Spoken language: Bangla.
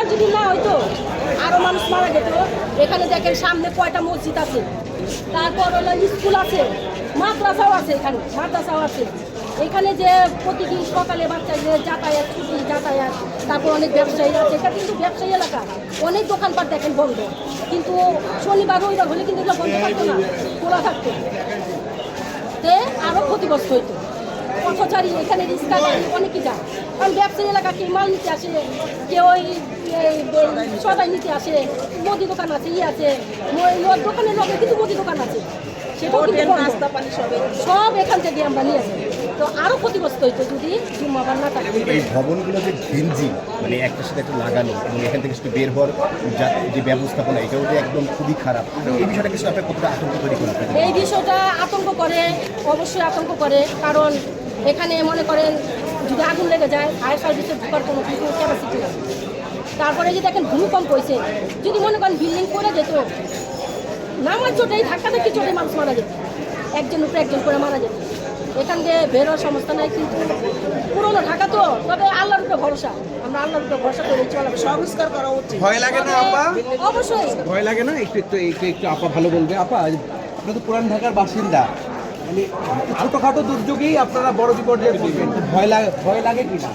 জুম্মার যদি না হইতো আরও মানুষ মারা যেত। এখানে দেখেন সামনে কয়টা মসজিদ আছে। তারপর হলো স্কুল আছে, মাদ্রাসাও আছে এখানে, মাদ্রাসাও আছে। এখানে যে প্রতিদিন সকালে বাচ্চাদের যাতায়াত, ছুটি, যাতায়াত, তারপর অনেক ব্যবসায়ী আছে। এটা কিন্তু ব্যবসায়ী এলাকা। অনেক দোকানপাট দেখেন বন্ধ। কিন্তু শনিবার, রবিবার হলে কিন্তু এগুলো বন্ধ থাকতো না, খোলা থাকতো। তে আরও ক্ষতিগ্রস্ত হইতো। পথচারী এখানে রিক্সা গাড়ি অনেকে যায়। কারণ ব্যবসায়ী এলাকা কেউ মাল নিতে আসে, কেউ ওই সদাই নিতে আসে মুদি দোকান আছে ই আছে দোকানের লগে কিন্তু মুদি দোকান আছে। সেটাও কিন্তু বন্ধ। সব এখান থেকে আমরা নিয়ে আসি। তো আরও ক্ষতিগ্রস্ত হইতো যদি জুম্মাবার না থাকতো এই ভবনগুলো যে ঘিঞ্জি মানে একটার সাথে একটা লাগানো এবং এখান থেকে শুধু বের হওয়ার যে ব্যবস্থাপনা এটাও যে একদম খুবই খারাপ। এই বিষয়টা কিছু আপনার কতটা আতঙ্ক তৈরি করে এই বিষয়টা আতঙ্ক করে অবশ্যই আতঙ্ক করে কারণ এখানে মনে করেন যদি আগুন লেগে যায় ফায়ার সার্ভিসের ঢোকার কোনো কিছু ক্যাপাসিটি তারপরে যে দেখেন ভূমিকম্প হয়েছে যদি মনে করেন বিল্ডিং করে যেত নামার চোটেই ধাক্কা ধাক্কি চোটে মানুষ মারা যেত একজন উপরে একজন করে মারা যেত এখান দিয়ে বেরোর সমস্যা নাই কিন্তু পুরোনো ঢাকা তো তবে আল্লাহর উপরে ভরসা। আমরা আল্লাহর উপরে ভরসা করে চলাবো সংস্কার করা উচিত। ভয় লাগে না আপা? অবশ্যই। ভয় লাগে না? একটু একটু একটু একটু আপা ভালো বলবে। আপা আপনি তো পুরান ঢাকার বাসিন্দা। মানে ছোটখাটো দুর্যোগেই আপনারা বড় বিপর্যয়ে ভয় লাগে ভয় লাগে কি না